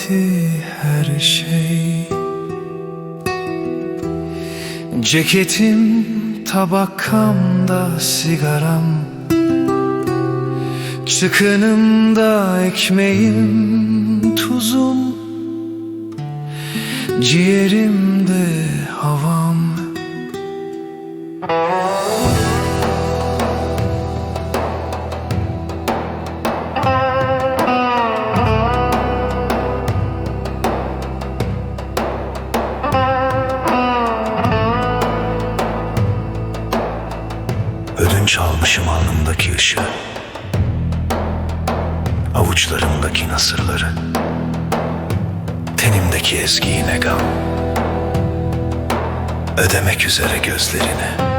bitti her şey. Ceketim tabakkamda sigaram. Çıkınımda ekmeğim tuzum. Ciğerimde havam Ödünç almışım alnımdaki ışığı. Avuçlarımdaki nasırları. Tenimdeki ezgiyi ne Ödemek üzere gözlerine